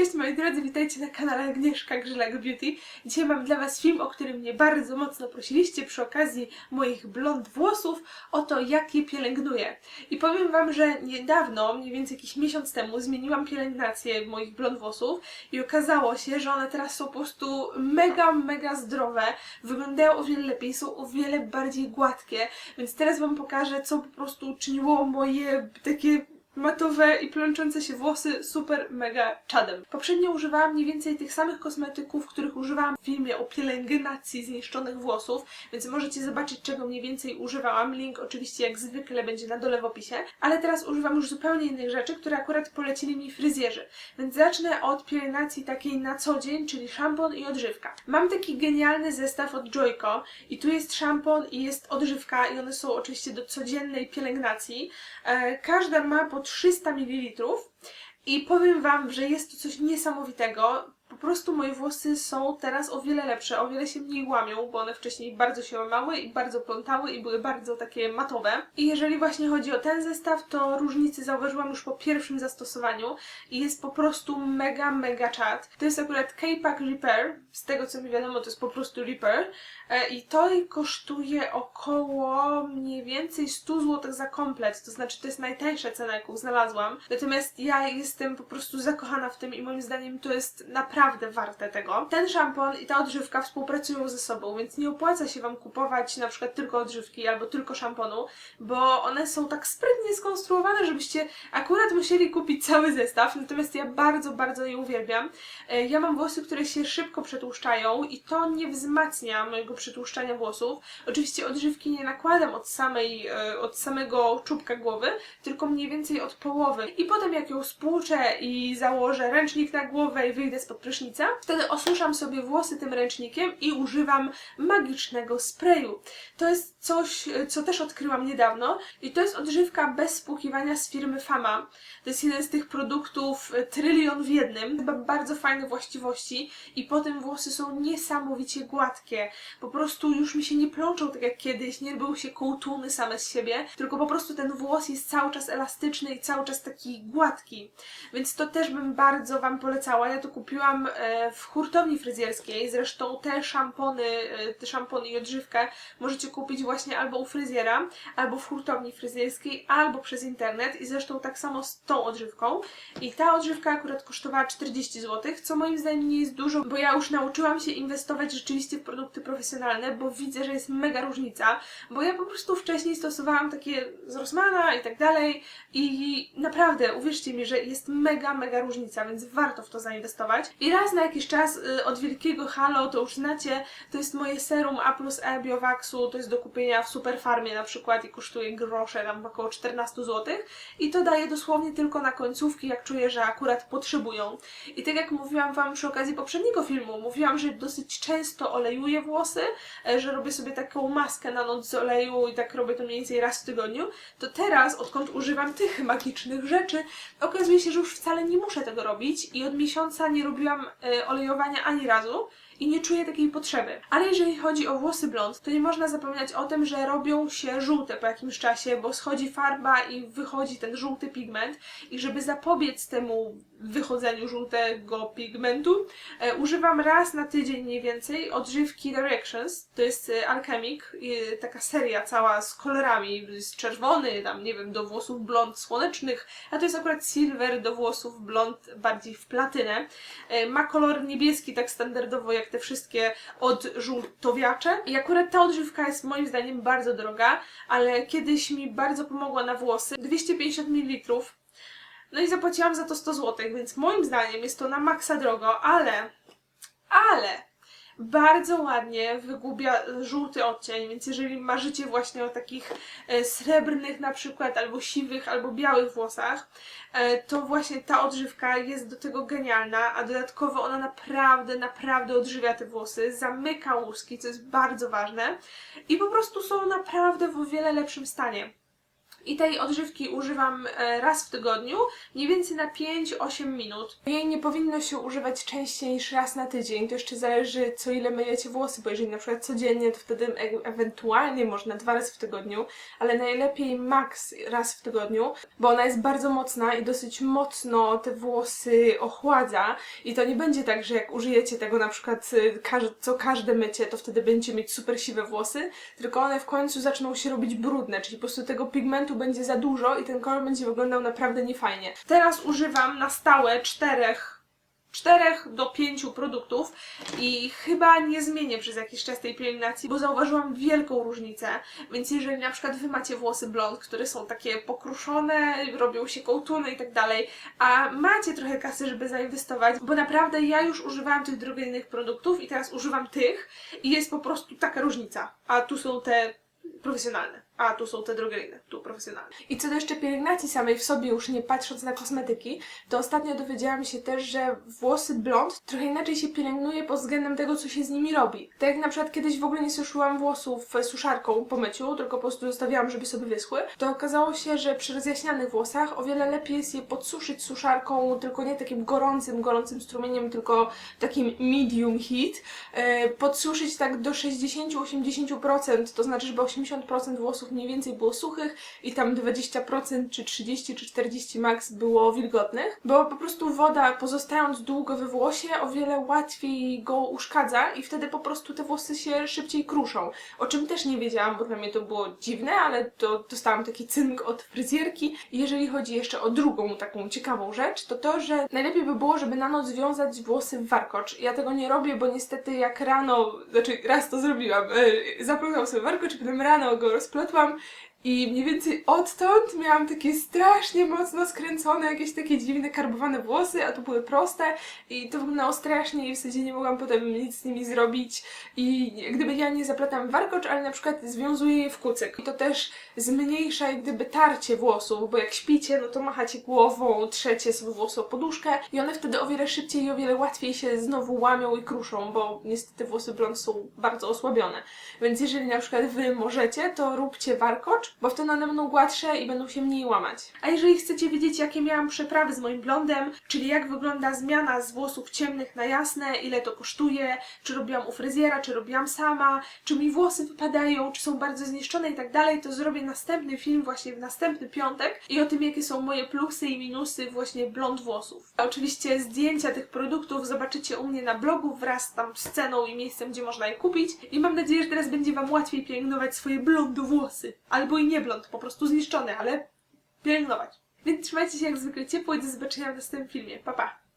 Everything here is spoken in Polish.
Cześć moi drodzy, witajcie na kanale Agnieszka Grzelak Beauty. Dzisiaj mam dla Was film, o którym mnie bardzo mocno prosiliście przy okazji moich blond włosów, o to jak je pielęgnuję. I powiem Wam, że niedawno, mniej więcej jakiś miesiąc temu, zmieniłam pielęgnację moich blond włosów i okazało się, że one teraz są po prostu mega, mega zdrowe, wyglądają o wiele lepiej, są o wiele bardziej gładkie, więc teraz Wam pokażę, co po prostu czyniło moje takie matowe i plączące się włosy super mega czadem. Poprzednio używałam mniej więcej tych samych kosmetyków, których używałam w filmie o pielęgnacji zniszczonych włosów, więc możecie zobaczyć czego mniej więcej używałam. Link oczywiście jak zwykle będzie na dole w opisie, ale teraz używam już zupełnie innych rzeczy, które akurat polecili mi fryzjerzy. Więc zacznę od pielęgnacji takiej na co dzień, czyli szampon i odżywka. Mam taki genialny zestaw od Joyco i tu jest szampon i jest odżywka i one są oczywiście do codziennej pielęgnacji. E, każda ma po 300 ml i powiem Wam, że jest to coś niesamowitego. Prostu moje włosy są teraz o wiele lepsze, o wiele się mniej łamią, bo one wcześniej bardzo się łamały i bardzo plątały i były bardzo takie matowe. I jeżeli właśnie chodzi o ten zestaw, to różnicy zauważyłam już po pierwszym zastosowaniu i jest po prostu mega, mega czad. To jest akurat K-Pack Repair, z tego co mi wiadomo to jest po prostu Repair e, i to kosztuje około mniej więcej 100 zł za komplet, to znaczy to jest najtańsza cena jaką znalazłam. Natomiast ja jestem po prostu zakochana w tym i moim zdaniem to jest naprawdę warte tego. Ten szampon i ta odżywka współpracują ze sobą, więc nie opłaca się Wam kupować na przykład tylko odżywki albo tylko szamponu, bo one są tak sprytnie skonstruowane, żebyście akurat musieli kupić cały zestaw, natomiast ja bardzo, bardzo je uwielbiam. E, Ja mam włosy, które się szybko przetłuszczają i to nie wzmacnia mojego przetłuszczania włosów. Oczywiście odżywki nie nakładam od samej, e, od samego czubka głowy, tylko mniej więcej od połowy. I potem jak ją spłuczę i założę ręcznik na głowę i wyjdę spod prysznica, wtedy osuszam sobie włosy tym ręcznikiem i używam magicznego sprayu. To jest coś, co też odkryłam niedawno i to jest odżywka bez spłukiwania z firmy Fama. To jest jeden z tych produktów e, trylion w jednym. Chyba bardzo fajne właściwości i potem włosy są niesamowicie gładkie. Po prostu już mi się nie plączą tak jak kiedyś, nie robią się kołtuny same z siebie, tylko po prostu ten włos jest cały czas elastyczny i cały czas taki gładki. Więc to też bym bardzo Wam polecała. Ja to kupiłam w hurtowni fryzjerskiej. Zresztą te szampony, e, te szampony i odżywkę możecie kupić właśnie albo u fryzjera, albo w hurtowni fryzjerskiej, albo przez internet. I zresztą tak samo z tą odżywką. I ta odżywka akurat kosztowała 40 zł, co moim zdaniem nie jest dużo, bo ja już nauczyłam się inwestować rzeczywiście w produkty profesjonalne, bo widzę, że jest mega różnica, bo ja po prostu wcześniej stosowałam takie z Rossmana i tak dalej i naprawdę, uwierzcie mi, że jest mega, mega różnica, więc warto w to zainwestować. I raz na jakiś czas y, od wielkiego Halo, to już znacie, to jest moje serum A plus E Biovaxu, to jest do kupienia w Superfarmie na przykład i kosztuje grosze, tam około 14 zł i to daję dosłownie tylko na końcówki, jak czuję, że akurat potrzebują. I tak jak mówiłam Wam przy okazji poprzedniego filmu, mówiłam, że dosyć często olejuję włosy, e, że robię sobie taką maskę na noc z oleju i tak robię to mniej więcej raz w tygodniu, to teraz, odkąd używam tych magicznych rzeczy, okazuje się, że już wcale nie muszę tego robić i od miesiąca nie robiłam olejowania ani razu i nie czuję takiej potrzeby. Ale jeżeli chodzi o włosy blond, to nie można zapominać o tym, że robią się żółte po jakimś czasie, bo schodzi farba i wychodzi ten żółty pigment i żeby zapobiec temu wychodzeniu żółtego pigmentu, e, używam raz na tydzień mniej więcej odżywki Directions. To jest e, Alchemic, e, taka seria cała z kolorami, jest czerwony, tam nie wiem, do włosów blond słonecznych, a to jest akurat silver do włosów blond bardziej w platynę. E, ma kolor niebieski tak standardowo jak te wszystkie odżółtowiacze. I akurat ta odżywka jest moim zdaniem bardzo droga, ale kiedyś mi bardzo pomogła na włosy. 250 ml. No i zapłaciłam za to 100 zł, więc moim zdaniem jest to na maksa drogo, ale, ale bardzo ładnie wygłubia żółty odcień, więc jeżeli marzycie właśnie o takich e, srebrnych na przykład, albo siwych, albo białych włosach, e, to właśnie ta odżywka jest do tego genialna, a dodatkowo ona naprawdę, naprawdę odżywia te włosy, zamyka łuski, co jest bardzo ważne i po prostu są naprawdę w o wiele lepszym stanie. I tej odżywki używam e, raz w tygodniu, mniej więcej na 5-8 minut. Jej nie powinno się używać częściej niż raz na tydzień. To jeszcze zależy, co ile myjecie włosy, bo jeżeli na przykład codziennie, to wtedy e- ewentualnie można dwa razy w tygodniu, ale najlepiej max raz w tygodniu, bo ona jest bardzo mocna i dosyć mocno te włosy ochładza i to nie będzie tak, że jak użyjecie tego na przykład każ- co każde mycie, to wtedy będziecie mieć super siwe włosy, tylko one w końcu zaczną się robić brudne, czyli po prostu tego pigmentu będzie za dużo i ten kolor będzie wyglądał naprawdę niefajnie. Teraz używam na stałe czterech 4 do 5 produktów i chyba nie zmienię przez jakiś czas tej pielęgnacji, bo zauważyłam wielką różnicę. Więc jeżeli na przykład wy macie włosy blond, które są takie pokruszone, robią się kołtuny i tak dalej, a macie trochę kasy, żeby zainwestować, bo naprawdę ja już używałam tych drogeryjnych produktów i teraz używam tych i jest po prostu taka różnica. A tu są te profesjonalne, a tu są te drogeryjne, tu profesjonalne. I co do jeszcze pielęgnacji samej w sobie, już nie patrząc na kosmetyki, to ostatnio dowiedziałam się też, że włosy blond trochę inaczej się pielęgnuje pod względem tego, co się z nimi robi. Tak jak na przykład kiedyś w ogóle nie suszyłam włosów suszarką po myciu, tylko po prostu zostawiałam, żeby sobie wyschły, to okazało się, że przy rozjaśnianych włosach o wiele lepiej jest je podsuszyć suszarką, tylko nie takim gorącym, gorącym strumieniem, tylko takim medium heat, e, podsuszyć tak do 60-80%, to znaczy, żeby 80% włosów mniej więcej było suchych i tam 20% czy 30 czy 40 max było wilgotnych, bo po prostu woda pozostając długo we włosie o wiele łatwiej go uszkadza i wtedy po prostu te włosy się szybciej kruszą. O czym też nie wiedziałam, bo dla mnie to było dziwne, ale to dostałam taki cynk od fryzjerki. Jeżeli chodzi jeszcze o drugą taką ciekawą rzecz, to to, że najlepiej by było, żeby na noc związać włosy w warkocz. Ja tego nie robię, bo niestety jak rano, znaczy raz to zrobiłam, yy, sobie warkocz, potem rano go rozplotłam Wam i mniej więcej odtąd miałam takie strasznie mocno skręcone, jakieś takie dziwne, karbowane włosy, a to były proste i to wyglądało strasznie i w zasadzie nie mogłam potem nic z nimi zrobić i gdyby ja nie zaplatam warkocz, ale na przykład związuję je w kucyk. I to też zmniejsza jak gdyby tarcie włosów, bo jak śpicie, no to machacie głową, trzecie sobie włosy o poduszkę i one wtedy o wiele szybciej i o wiele łatwiej się znowu łamią i kruszą, bo niestety włosy blond są bardzo osłabione. Więc jeżeli na przykład wy możecie, to róbcie warkocz, bo wtedy one będą gładsze i będą się mniej łamać. A jeżeli chcecie wiedzieć, jakie miałam przeprawy z moim blondem, czyli jak wygląda zmiana z włosów ciemnych na jasne, ile to kosztuje, czy robiłam u fryzjera, czy robiłam sama, czy mi włosy wypadają, czy są bardzo zniszczone i tak dalej, to zrobię następny film właśnie w następny piątek i o tym, jakie są moje plusy i minusy właśnie blond włosów. A oczywiście zdjęcia tych produktów zobaczycie u mnie na blogu wraz tam z ceną i miejscem, gdzie można je kupić i mam nadzieję, że teraz będzie Wam łatwiej pielęgnować swoje blond włosy. Albo i nie blond, po prostu zniszczone, ale pielęgnować. Więc trzymajcie się jak zwykle ciepło i do zobaczenia w następnym filmie. Pa, pa!